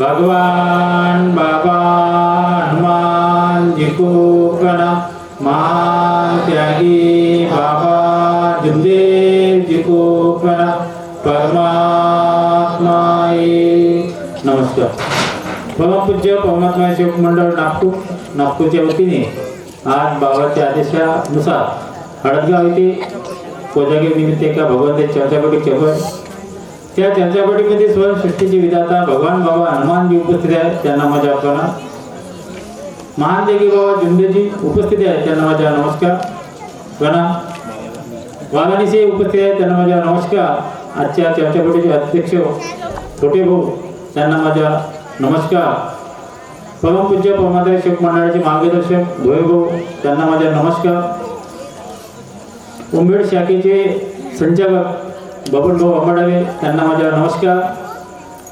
भगवान बाबा हनुमान जी को प्रणाम महान त्यागी बाबा जुमदेव जी को प्रणाम परमात्मा एक नमस्कार. परमपूज्य परमात्मा शिवक मंडळ नागपूर नागपूरच्या वतीने आज बाबाच्या आदेशानुसार हळदगाव येथे कोजागिरी निमित्त एका भगवंताची चर्चापटी केवळ त्या चर्चापटीमध्ये स्वयंसृष्टीचे विधाता भगवान बाबा हनुमानजी उपस्थित आहेत त्यांना माझ्या प्रणाम महान देवी बाबा जुंदेजी उपस्थित आहेत त्यांना माझ्या नमस्कार. प्रणाम वाघानिसे उपस्थित आहेत त्यांना माझ्या नमस्कार. आजच्या चर्चापटीचे अध्यक्ष छोटे भाऊ त्यांना माझ्या नमस्कार. परमपूज्य परमात्मा शिव मंडळाचे मार्गदर्शक धोळे भाऊ त्यांना माझ्या नमस्कार. उंबेड शाखेचे संचालक बबनभाऊ अंबाडावे त्यांना माझ्या नमस्कार.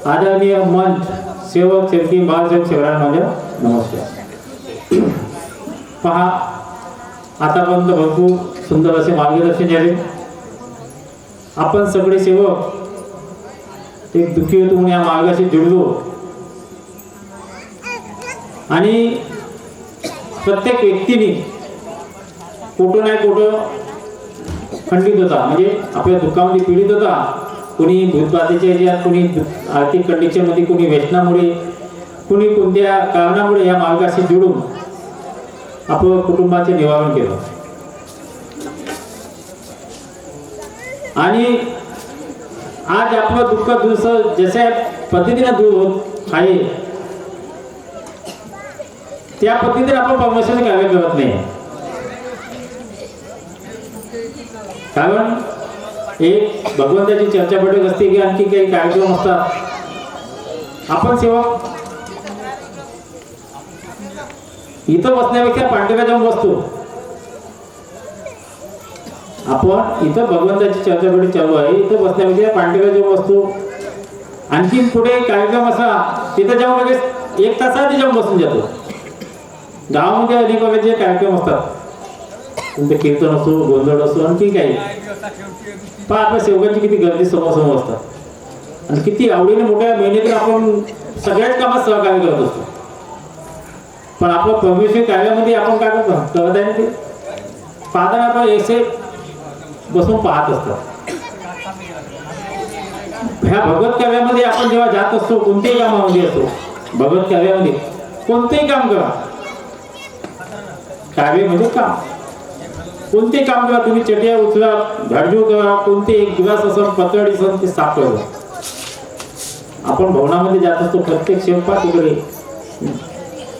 आदरणीय मंच सेवक सेवकी महासेवक शिवराय माझ्या नमस्कार. पहा आतापर्यंत भरपूर सुंदर असे मार्गदर्शन झाले. आपण सगळे सेवक एक दुःखी होतो म्हणून या मार्गाशी जुळलो. आणि प्रत्येक व्यक्तीने कुठं नाही कुठं खंडितता होता. म्हणजे आपल्या दुःखामध्ये पीडित होता. कुणी भूतबाधेच्या ह्याच्यात कुणी आर्थिक कंडिशनमध्ये कुणी व्यसनामुळे कुणी कोणत्या कारणामुळे या मार्गाशी जुळून आपलं कुटुंबाचे निवारण केलं. आणि आज आपलं दुःख दूर जशा पद्धतीने दूर होत आहे त्या पद्धतीने आपण परमेश्वर कार्य करत नाही. कारण एक भगवंताची चर्चा बैठक असते की आणखी काही कार्यक्रम असतात. आपण सेवा इथं बसण्यापेक्षा पांढऱ्या जाऊन बसतो. आपण इथं भगवंताची चर्चा बैठक चालू आहे. इथं बसण्यापेक्षा पांढऱ्या जाऊन बसतो. आणखी पुढे कार्यक्रम असा तिथं जाऊन लगेच एक तासात जाऊन बसून जातो. गावामध्ये अनेक प्रकारचे कार्यक्रम असतात. तुमचं कीर्तन असो गोंधळ असो आणखी काही. पहा आपल्या सेवकांची किती गर्दी समोर असतात. आणि किती आवडीने मोठ्या मेहनतीने आपण सगळ्याच कामात सहकार्य करत असतो. पण आपलं परमेश्वर कार्यामध्ये आपण काय करतो? करत आहे ते? पाहताना आपण एसे बसून पाहत असतात. ह्या भगवत कार्यामध्ये आपण जेव्हा जात असतो कोणत्याही कामामध्ये असतो भगवत कार्यामध्ये कोणतेही काम करा. कार्य म्हणजे काम. कोणते काम करा तुम्ही चटया उचला झाडझूड करा कोणते एक दिवस असं पतळी असं ते साफ करा. आपण भवनामध्ये जात असतो प्रत्येक शेवपा तिकडे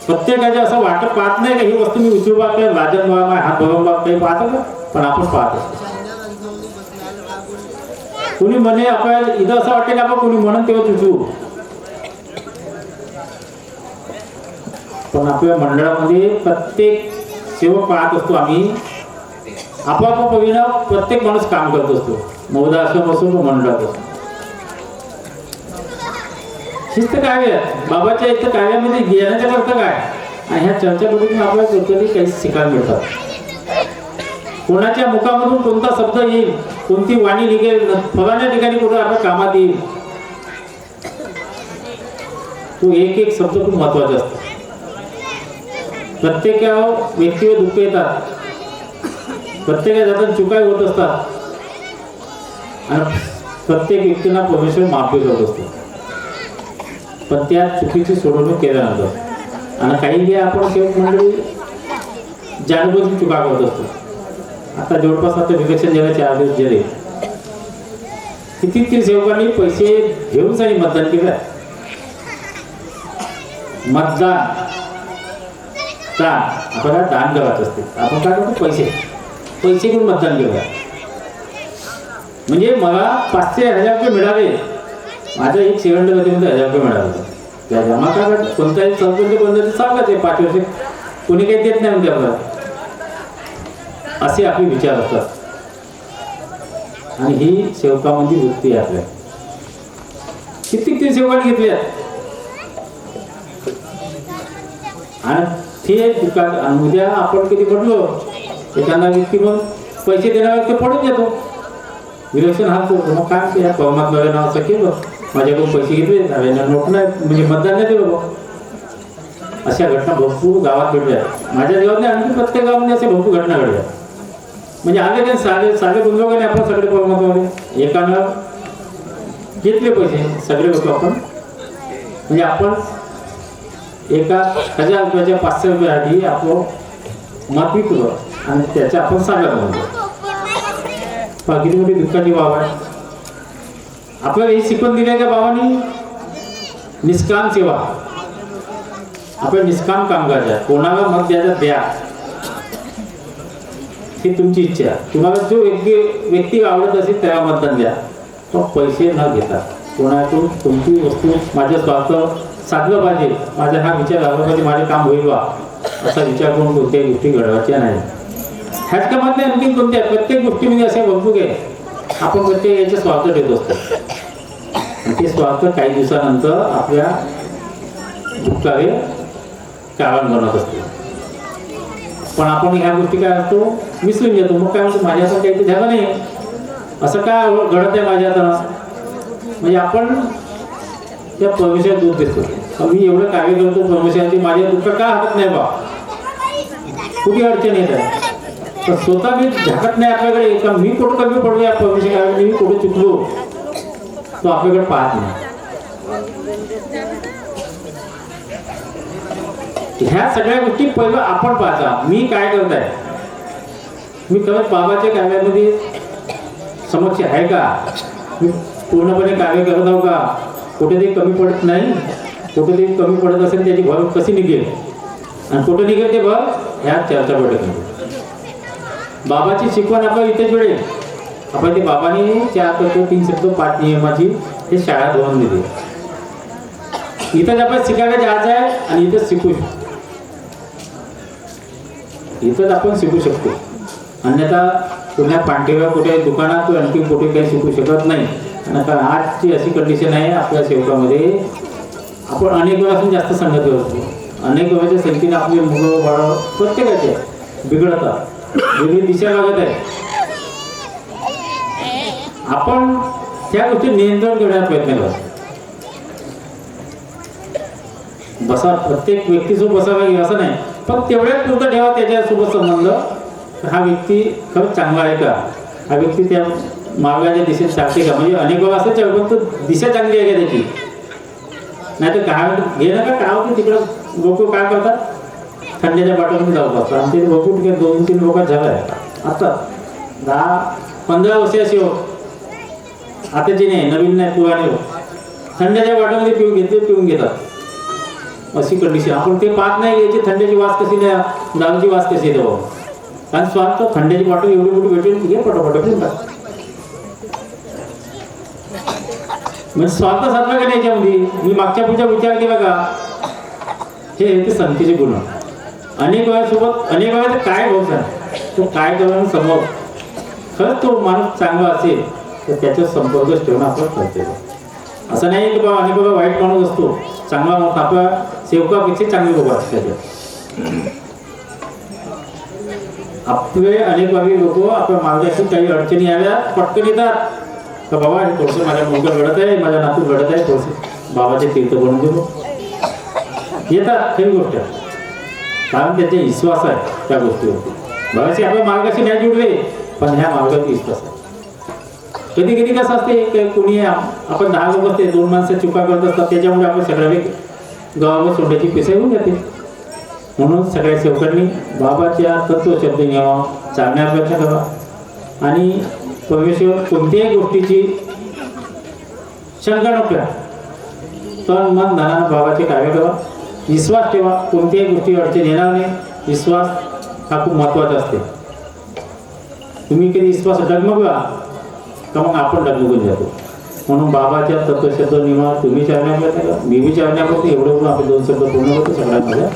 प्रत्येकाचे असं वाटत पाहत नाही का ही वस्तू मी उचलू पाहत काय राजन बाबा हात भगवान बाबा काही पाहतो का? पण आपण पाहत असतो. कुणी म्हणे आपण इथं असं वाटतं की आपण कुणी म्हणून तेव्हा उचलू. पण आपल्या मंडळामध्ये प्रत्येक सेवक पाहत असतो आम्ही. आपाप पवीनं प्रत्येक माणूस काम करत असतो. मोदा असो असो तो मंडळात असतो. शिस्त काय बाबाच्या इथं काव्यामध्ये ज्ञानाच्या करता काय? आणि ह्या चर्चा करून आपल्याला कधी काही शिकायला मिळतात कोणाच्या मुखामधून कोणता शब्द येईल कोणती वाणी निघेल फलाण्या ठिकाणी कुठं आपल्या कामात येईल. तो एक एक शब्द खूप महत्त्वाचा असतो. प्रत्येक व्यक्तीवर दुःख येतात. प्रत्येकाच्या हातात चुकाय होत असतात. आणि प्रत्येक व्यक्तीला परमेश्वर माफी करत असतो. पण त्या चुकीची सोडवणूक केल्यानंतर. आणि काही जे आपण सेवक मंडळी जाणबुजून चुका करत असतो. आता जवळपास आता विलक्षण झाले आदेश दिवस झाले किती सेवकांनी पैसे घेऊन आणि मतदान केलं. मतदान. दान आपल्याला दान करायचं असते. आपण काय करतो? पैसे. पैसे घेऊन मतदान केलं. म्हणजे मला पाचशे हजार रुपये मिळाले. माझ्या एक सेकंड गतीमध्ये हजार रुपये मिळाले. होते. त्या जमा काय कोणताही सरपंच कोणतरी चालला ते पाच वर्ष. कोणी काही देत नाही म्हणते आपल्याला असे आपले विचार असतात. आणि ही सेवकामध्ये वृत्ती आहे. आपल्या कित्येक ते सेवकाने घेतल्या आणि ते दुकान उद्या आपण किती पडलो? एखादा व्यक्ती मग पैसे देणारा व्यक्ती पडून येतो विलक्षण हा तो मग काय या परमात्म्याला नाव असं केलं. माझ्याकडून पैसे घेतले. नव्याने नोट नाही. म्हणजे मतदान नाही दिलं बाबा अशा घटना भरपूर गावात घडल्या. माझ्या गावात नाही आणखी प्रत्येक गावामध्ये अशा भरपूर घटना घडल्या. म्हणजे आले ते साधे साधे गुंतवणूक आपण सगळे परमात्मामध्ये एकानं घेतले पैसे. सगळे होतो आपण. म्हणजे आपण एका हजार रुपयाच्या पाचशे रुपयासाठी आपण मत विकलं. आणि त्याच्या आपण सागर म्हणतो पहा मोठी दुःखाची बाबा आहे. आपल्याला हे शिकवण दिली आहे का बाबांनी? निष्काम सेवा. आपण निष्काम काम करायचं कोणाला मत द्यायचं द्या. ही तुमची इच्छा आहे. तुम्हाला जो व्यक्ती व्यक्ती आवडत असेल त्याला मतदान द्या. पण पैसे न घेता. कोणाकडून कोणती वस्तू माझ्या स्वार्थ साधलं पाहिजे? माझा हा विचार आला पाहिजे. माझे काम होईल बा. असा विचार करून कोणत्याही गोष्टी घडवायच्या नाही. ह्याच कामात नाही आणखी कोणत्या प्रत्येक गोष्टीमध्ये असे बघू आहे आपण प्रत्येक याचे स्वार्थ ठेवत असतो. ते स्वार्थ काही दिवसानंतर आपल्या दुःखावे कारण बनत असते. पण आपण ह्या गोष्टी काय असतो? विसरून जातो. मग काय म्हणतो माझ्या असं काही झालं नाही. असं काय घडत आहे माझ्या आता? म्हणजे आपण त्या परमेश्वर दूध देतो. मी एवढं कार्य करतो परमेश्वराची माझ्या दुःख का हातात नाही बा? कुठे अडचण येत आहे? तर स्वतः मी झाकत नाही आपल्याकडे का मी कुठं कमी पडलो या परमेश्वराकडे मी कुठे चुकलो? तो आपल्याकडे पाहत नाही. ह्या सगळ्या गोष्टी पहिलं आपण पाहता. मी काय करत आहे मी खरंच बाबाच्या कार्यामध्ये समक्ष आहे का? मी पूर्णपणे कार्य करत आहो का? कुठेतरी कमी पडत नाही. कुठेतरी कमी पडत असेल त्याची भर कशी निघेल? आणि कुठं निघेल ते भर? ह्या चर्चा बैठकीमध्ये बाबाची शिकवण आपण इथेच मिळेल आपण ते बाबाने चार करतो तीन शब्द पाच नियमाची हे शाळा धोरण दिली. इथंच आपण शिकायला जायचं आहे आणि इथंच शिकू शकतो. इथंच आपण शिकू शकतो. अन्यथा पुण्या पांठेवर कुठे दुकानात आणखी कुठे काही शिकू शकत नाही. आणि आजची अशी कंडिशन आहे आपल्या सेवकामध्ये आपण अनेक वेळापासून जास्त संगत असतो अनेक वेळाच्या संख्येने आपली मुलं बाळ प्रत्येकाचे बिघडतात. दोन्ही दिशा लागत आहे. आपण त्या गोष्टी नियंत्रण करण्याचा प्रयत्न करतो बसा प्रत्येक व्यक्तीसोबत बसावा की असं नाही पण तेवढ्याच पुरतं ठेवा त्याच्यासोबत संबंध. हा व्यक्ती खरंच चांगला आहे का? हा व्यक्ती त्या मार्गाच्या दिशेत चालते का? म्हणजे अनेक वेळा असं आहे, पण दिशा चांगली आहे का त्याची? नाही तर काय? घे ना का? काय होतं? तिकडं लोक काय करतात? थंडीच्या बाटलीमध्ये जाऊ असतात आणि बघून दोन तीन लोक झालं आहे आता दहा पंधरा वर्ष अशी हो. आता जे नाही नवीन नाही पुराणे हो. थंड्याच्या बाटलीमध्ये पिऊन घेते पिऊन घेतात. अशी कंडिशन आपण ते पाहत नाही याची थंड्याची वास कशी द्या दारूची वास कशी द्या बाबा. कारण स्वार्थ थंड्याची बॉटल एवढी मोठी भेटेल घे पटापट पिऊन टाक. म्हणजे स्वार्थ साधला का नाही याच्यामध्ये? मी मागच्या पुढच्या विचार केला का? हे ते संतीचे गुण. अनेक वेळासोबत अनेक वेळा तर काय होत तो काय करून समोर खरंच तो माणूस चांगला असेल तर त्याचा संपर्कच ठेवणं आपण कर्तव्य असं नाही की बाबा अनेक बाबा वाईट माणूस असतो चांगला माणूस आपल्या सेवकापेक्षा चांगले लोक असतात. त्याच्यात आपले अनेक बाबी लोक आपल्या मार्गाशी काही अडचणी आल्या पटकन येतात. का बाबा हे थोडंसं माझ्या मुलगा घडत आहे माझ्या नातू घडत आहे थोडंसं बाबाचे तीर्थ बनून देतो येतात हे गोष्ट आहे. कारण त्याचा विश्वास आहे त्या गोष्टीवरती. बाबाशी आपल्या मार्गाशी नाही जुडले पण ह्या मार्गात विश्वास आहे. कधी कधी कसं असते की कोणी आपण दहा लोक असते दोन माणसं चुका करत असतात त्याच्यामुळे आपण सगळ्या वेग गावावर सोडण्याची पैसे होऊन जाते. म्हणून सगळ्या सेवकांनी बाबाच्या तत्व शब्द घ्यावा चालण्याचा प्रयत्न करावा. आणि परमेश्वर कोणत्याही गोष्टीची शंका नको तर मन धनानं बाबाचे कार्य करा विश्वास ठेवा कोणत्याही गोष्टी अडचण येणार नाही. विश्वास हा खूप महत्त्वाचा असते. तुम्ही कधी विश्वास डगमगला? तर मग आपण डगमगून जातो? म्हणून बाबाच्या तत्वशब्द नियमा तुम्ही चालण्याप्रयत्न मी बी चालण्याप्रयत्न एवढं पण आपले दोन शब्द पूर्ण होतो सगळ्यांमध्ये.